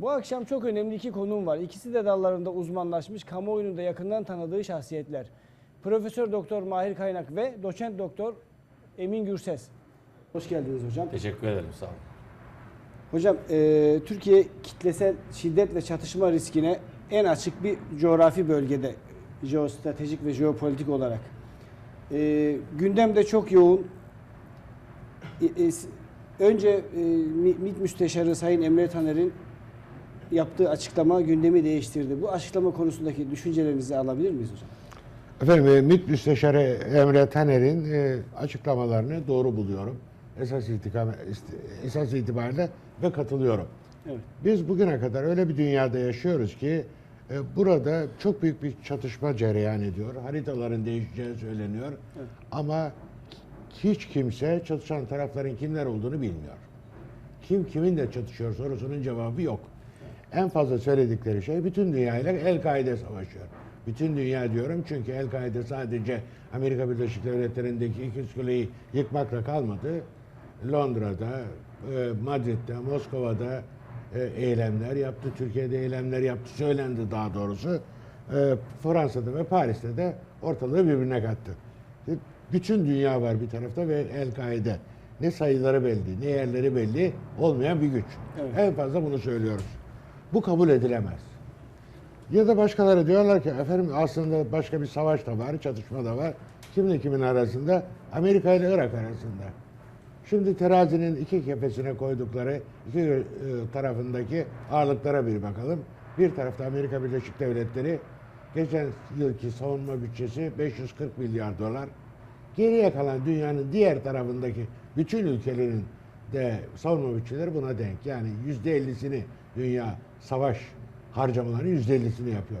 Bu akşam çok önemli iki konuğum var. İkisi de dallarında uzmanlaşmış, kamuoyunun da yakından tanıdığı şahsiyetler. Profesör Doktor Mahir Kaynak ve Doçent Doktor Emin Gürses. Hoş geldiniz hocam. Teşekkür ederim sağ olun. Hocam e, Türkiye kitlesel şiddet ve çatışma riskine en açık bir coğrafi bölgede jeostratejik ve jeopolitik olarak. E, gündemde çok yoğun. E, e, önce e, Mi- MİT Müsteşarı Sayın Emre Taner'in yaptığı açıklama gündemi değiştirdi. Bu açıklama konusundaki düşüncelerinizi alabilir miyiz hocam? Efendim e, MİT Müsteşarı Emre Taner'in e, açıklamalarını doğru buluyorum. Esas, itikam, ist- esas itibariyle ve katılıyorum. Evet. Biz bugüne kadar öyle bir dünyada yaşıyoruz ki e, burada çok büyük bir çatışma cereyan ediyor. Haritaların değişeceği söyleniyor. Evet. Ama hiç kimse çatışan tarafların kimler olduğunu bilmiyor. Kim kiminle çatışıyor sorusunun cevabı yok. En fazla söyledikleri şey bütün dünyayla El-Kaide savaşıyor. Bütün dünya diyorum çünkü El-Kaide sadece Amerika Birleşik Devletleri'ndeki ikiz kuleyi yıkmakla kalmadı. Londra'da, e, Madrid'de, Moskova'da e, eylemler yaptı. Türkiye'de eylemler yaptı. Söylendi daha doğrusu. E, Fransa'da ve Paris'te de ortalığı birbirine kattı. Bütün dünya var bir tarafta ve El-Kaide. Ne sayıları belli, ne yerleri belli olmayan bir güç. Evet. En fazla bunu söylüyoruz. Bu kabul edilemez. Ya da başkaları diyorlar ki efendim aslında başka bir savaş da var, çatışma da var. Kimle kimin arasında? Amerika ile Irak arasında. Şimdi terazinin iki kefesine koydukları iki e, tarafındaki ağırlıklara bir bakalım. Bir tarafta Amerika Birleşik Devletleri geçen yılki savunma bütçesi 540 milyar dolar. Geriye kalan dünyanın diğer tarafındaki bütün ülkelerin de savunma bütçeleri buna denk. Yani yüzde ellisini dünya savaş harcamalarının yüzde ellisini yapıyor.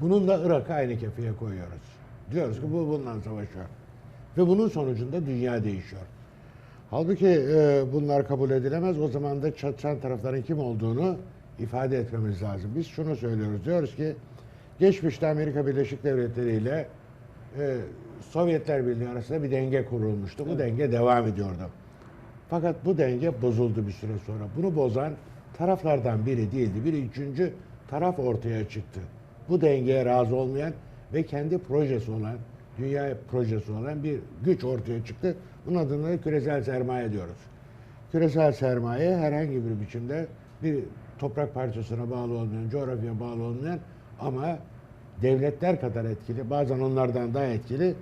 Bunun da Irak'ı aynı kefeye koyuyoruz. Diyoruz ki bu bundan savaşıyor. Ve bunun sonucunda dünya değişiyor. Halbuki e, bunlar kabul edilemez. O zaman da çatışan tarafların kim olduğunu ifade etmemiz lazım. Biz şunu söylüyoruz. Diyoruz ki geçmişte Amerika Birleşik Devletleri ile e, Sovyetler Birliği arasında bir denge kurulmuştu. Bu denge devam ediyordu. Fakat bu denge bozuldu bir süre sonra. Bunu bozan taraflardan biri değildi. Bir üçüncü taraf ortaya çıktı. Bu dengeye razı olmayan ve kendi projesi olan, dünya projesi olan bir güç ortaya çıktı. Bunun adına da küresel sermaye diyoruz. Küresel sermaye herhangi bir biçimde bir toprak parçasına bağlı olmayan, coğrafyaya bağlı olmayan ama devletler kadar etkili, bazen onlardan daha etkili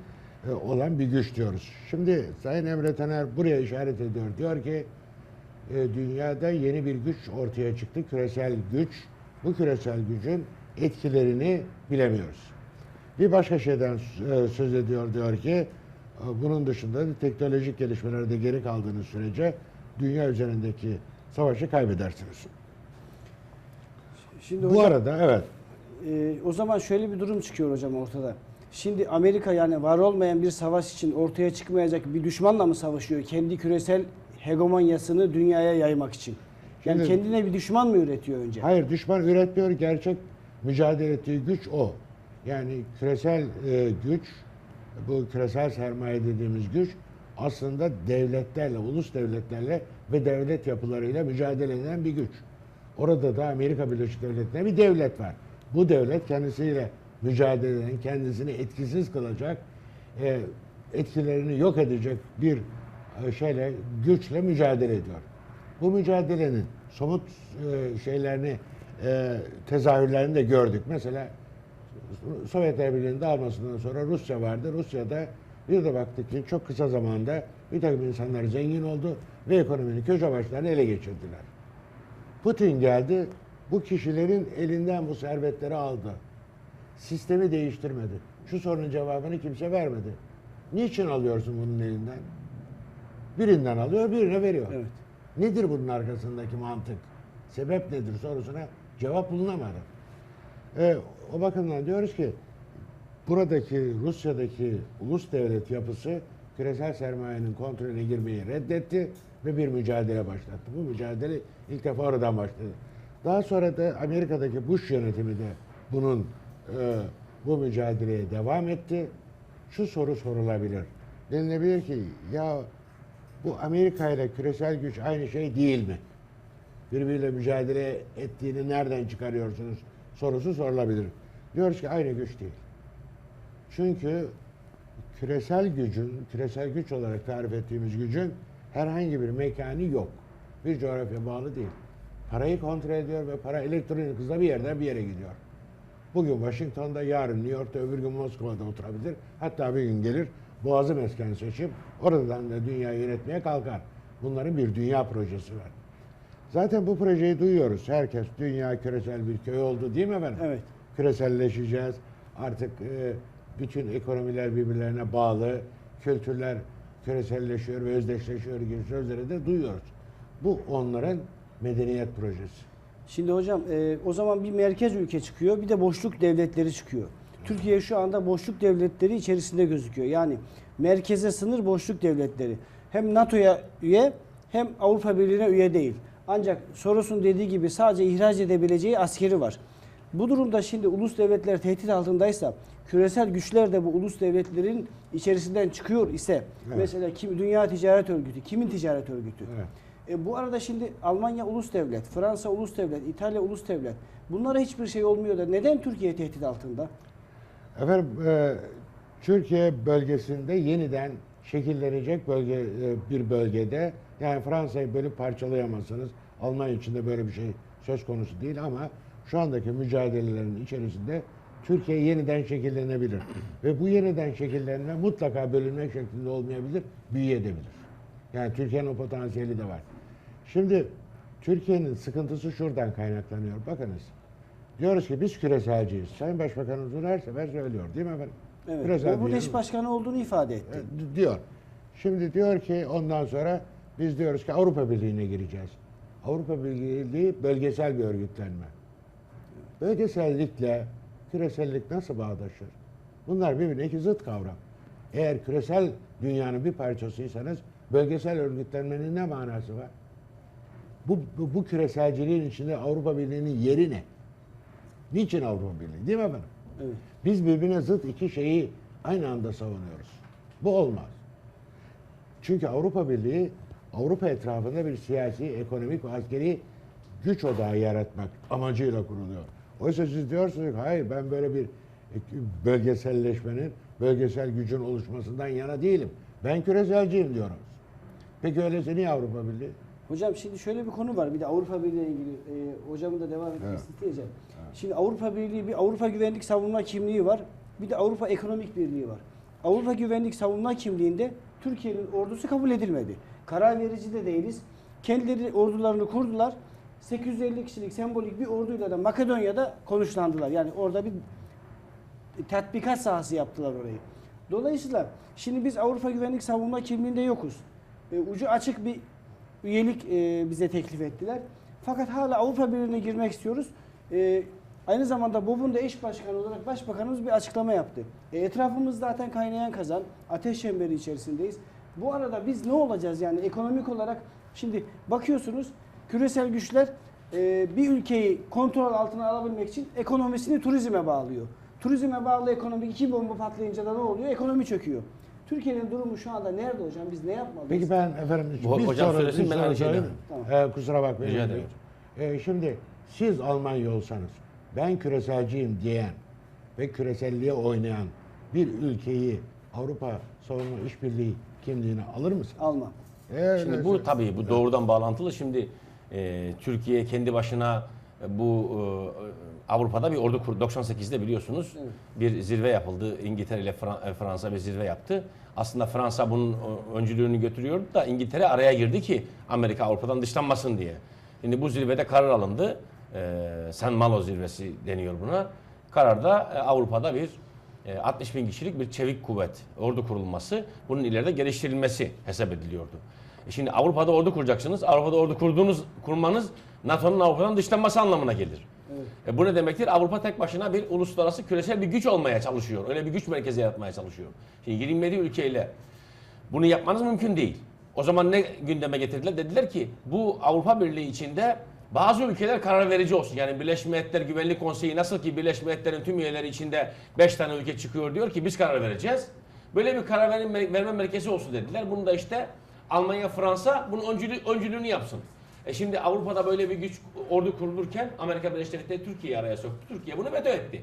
olan bir güç diyoruz. Şimdi Sayın Emre Taner buraya işaret ediyor. Diyor ki e, dünyada yeni bir güç ortaya çıktı. Küresel güç. Bu küresel gücün etkilerini bilemiyoruz. Bir başka şeyden e, söz ediyor. Diyor ki e, bunun dışında da teknolojik gelişmelerde geri kaldığınız sürece dünya üzerindeki savaşı kaybedersiniz. Şimdi Bu hocam, arada evet e, o zaman şöyle bir durum çıkıyor hocam ortada. Şimdi Amerika yani var olmayan bir savaş için ortaya çıkmayacak bir düşmanla mı savaşıyor? Kendi küresel hegemonyasını dünyaya yaymak için. Yani Şimdi- kendine bir düşman mı üretiyor önce? Hayır düşman üretmiyor. Gerçek mücadele ettiği güç o. Yani küresel e, güç, bu küresel sermaye dediğimiz güç aslında devletlerle, ulus devletlerle ve devlet yapılarıyla mücadele eden bir güç. Orada da Amerika Birleşik Devletleri'nde bir devlet var. Bu devlet kendisiyle mücadele eden, kendisini etkisiz kılacak, e, etkilerini yok edecek bir e, şeyle, güçle mücadele ediyor. Bu mücadelenin somut e, şeylerini, e, tezahürlerini de gördük. Mesela Sovyetler Birliği'nin dağılmasından sonra Rusya vardı. Rusya'da bir de baktık ki çok kısa zamanda bir takım insanlar zengin oldu ve ekonominin köşe başlarını ele geçirdiler. Putin geldi, bu kişilerin elinden bu servetleri aldı. Sistemi değiştirmedi. Şu sorunun cevabını kimse vermedi. Niçin alıyorsun bunun elinden? Birinden alıyor, birine veriyor. Evet. Nedir bunun arkasındaki mantık? Sebep nedir sorusuna cevap bulunamadı. E, o bakımdan diyoruz ki buradaki Rusya'daki ulus devlet yapısı küresel sermayenin kontrolüne girmeyi reddetti ve bir mücadele başlattı. Bu mücadele ilk defa oradan başladı. Daha sonra da Amerika'daki Bush yönetimi de bunun e, bu mücadeleye devam etti. Şu soru sorulabilir. Denilebilir ki ya bu Amerika ile küresel güç aynı şey değil mi? birbiriyle mücadele ettiğini nereden çıkarıyorsunuz sorusu sorulabilir. Diyoruz ki aynı güç değil. Çünkü küresel gücün, küresel güç olarak tarif ettiğimiz gücün herhangi bir mekanı yok. Bir coğrafya bağlı değil. Parayı kontrol ediyor ve para elektronik hızla bir yerden bir yere gidiyor. Bugün Washington'da, yarın New York'ta, öbür gün Moskova'da oturabilir. Hatta bir gün gelir Boğazı mesken seçip oradan da dünyayı yönetmeye kalkar. Bunların bir dünya projesi var. Zaten bu projeyi duyuyoruz. Herkes dünya küresel bir köy oldu değil mi efendim? Evet. Küreselleşeceğiz. Artık e, bütün ekonomiler birbirlerine bağlı. Kültürler küreselleşiyor ve özdeşleşiyor gibi sözleri de duyuyoruz. Bu onların medeniyet projesi. Şimdi hocam e, o zaman bir merkez ülke çıkıyor bir de boşluk devletleri çıkıyor. Türkiye şu anda boşluk devletleri içerisinde gözüküyor. Yani merkeze sınır boşluk devletleri. Hem NATO'ya üye hem Avrupa Birliği'ne üye değil. Ancak Soros'un dediği gibi sadece ihraç edebileceği askeri var. Bu durumda şimdi ulus devletler tehdit altındaysa küresel güçler de bu ulus devletlerin içerisinden çıkıyor ise Evet. mesela kim Dünya Ticaret Örgütü, kimin ticaret örgütü? Evet. E, bu arada şimdi Almanya ulus devlet, Fransa ulus devlet, İtalya ulus devlet. Bunlara hiçbir şey olmuyor da neden Türkiye tehdit altında? Efendim e, Türkiye bölgesinde yeniden şekillenecek bölge e, bir bölgede yani Fransa'yı bölüp parçalayamazsınız. Almanya için de böyle bir şey söz konusu değil ama şu andaki mücadelelerin içerisinde Türkiye yeniden şekillenebilir. Ve bu yeniden şekillenme mutlaka bölünmek şeklinde olmayabilir, büyüyebilir. Yani Türkiye'nin o potansiyeli de var. Şimdi Türkiye'nin sıkıntısı şuradan kaynaklanıyor. Bakınız. Diyoruz ki biz küreselciyiz. Sayın Başbakanımız bunu her sefer söylüyor değil mi efendim? Evet. Küresel Bu bir eş başkanı olduğunu ifade etti. e, diyor. Şimdi diyor ki ondan sonra biz diyoruz ki Avrupa Birliği'ne gireceğiz. Avrupa Birliği bölgesel bir örgütlenme. Bölgesellikle küresellik nasıl bağdaşır? Bunlar birbirine iki zıt kavram. Eğer küresel dünyanın bir parçasıysanız bölgesel örgütlenmenin ne manası var? Bu, bu, bu küreselciliğin içinde Avrupa Birliği'nin yeri ne? Niçin Avrupa Birliği? Değil mi efendim? Evet. Biz birbirine zıt iki şeyi aynı anda savunuyoruz. Bu olmaz. Çünkü Avrupa Birliği Avrupa etrafında bir siyasi, ekonomik ve askeri güç odağı yaratmak amacıyla kuruluyor. Oysa siz diyorsunuz ki hayır ben böyle bir bölgeselleşmenin, bölgesel gücün oluşmasından yana değilim. Ben küreselciyim diyoruz. Peki öyleyse niye Avrupa Birliği? Hocam şimdi şöyle bir konu var. Bir de Avrupa Birliği ile ilgili e, hocamın da devam etmesini Evet. isteyeceğim. Şimdi Avrupa Birliği bir Avrupa Güvenlik Savunma Kimliği var. Bir de Avrupa Ekonomik Birliği var. Avrupa Güvenlik Savunma Kimliği'nde Türkiye'nin ordusu kabul edilmedi. Karar verici de değiliz. Kendileri ordularını kurdular. 850 kişilik sembolik bir orduyla da Makedonya'da konuşlandılar. Yani orada bir tatbikat sahası yaptılar orayı. Dolayısıyla şimdi biz Avrupa Güvenlik Savunma Kimliği'nde yokuz. E, ucu açık bir üyelik e, bize teklif ettiler. Fakat hala Avrupa Birliği'ne girmek istiyoruz. E, aynı zamanda BOB'un da eş başkanı olarak başbakanımız bir açıklama yaptı. E, etrafımız zaten kaynayan kazan, ateş çemberi içerisindeyiz. Bu arada biz ne olacağız yani ekonomik olarak? Şimdi bakıyorsunuz küresel güçler e, bir ülkeyi kontrol altına alabilmek için ekonomisini turizme bağlıyor. Turizme bağlı ekonomi iki bomba patlayınca da ne oluyor? Ekonomi çöküyor. Türkiye'nin durumu şu anda nerede hocam? Biz ne yapmalıyız? Peki ben efendim Bu- bir hocam soru- söylesin, bir ben aynı şeyi. Ee, kusura bakmayın. Rica ederim. Ee, şimdi siz Almanya olsanız ben küreselciyim diyen ve küreselliğe oynayan bir ülkeyi Avrupa Savunma İşbirliği kimliğine alır mısın? Alma. Ee, Şimdi bu tabii bu doğrudan bağlantılı. Şimdi e, Türkiye kendi başına bu e, Avrupa'da bir ordu kurdu. 98'de biliyorsunuz Evet. bir zirve yapıldı. İngiltere ile Fra- e, Fransa bir zirve yaptı. Aslında Fransa bunun e, öncülüğünü götürüyordu da İngiltere araya girdi ki Amerika Avrupa'dan dışlanmasın diye. Şimdi bu zirvede karar alındı. E, San Malo zirvesi deniyor buna. Kararda e, Avrupa'da bir e, 60 bin kişilik bir çevik kuvvet, ordu kurulması, bunun ileride geliştirilmesi hesap ediliyordu. E şimdi Avrupa'da ordu kuracaksınız. Avrupa'da ordu kurduğunuz, kurmanız NATO'nun Avrupa'dan dışlanması anlamına gelir. Evet. E bu ne demektir? Avrupa tek başına bir uluslararası küresel bir güç olmaya çalışıyor. Öyle bir güç merkezi yaratmaya çalışıyor. Şimdi 27 ülkeyle bunu yapmanız mümkün değil. O zaman ne gündeme getirdiler? Dediler ki bu Avrupa Birliği içinde bazı ülkeler karar verici olsun. Yani Birleşmiş Milletler Güvenlik Konseyi nasıl ki Birleşmiş Milletler'in tüm üyeleri içinde 5 tane ülke çıkıyor diyor ki biz karar vereceğiz. Böyle bir karar verme merkezi olsun dediler. Bunu da işte Almanya, Fransa bunun öncülü, öncülüğünü yapsın. E şimdi Avrupa'da böyle bir güç ordu kurulurken Amerika Birleşik Devletleri Türkiye'yi araya soktu. Türkiye bunu veto etti.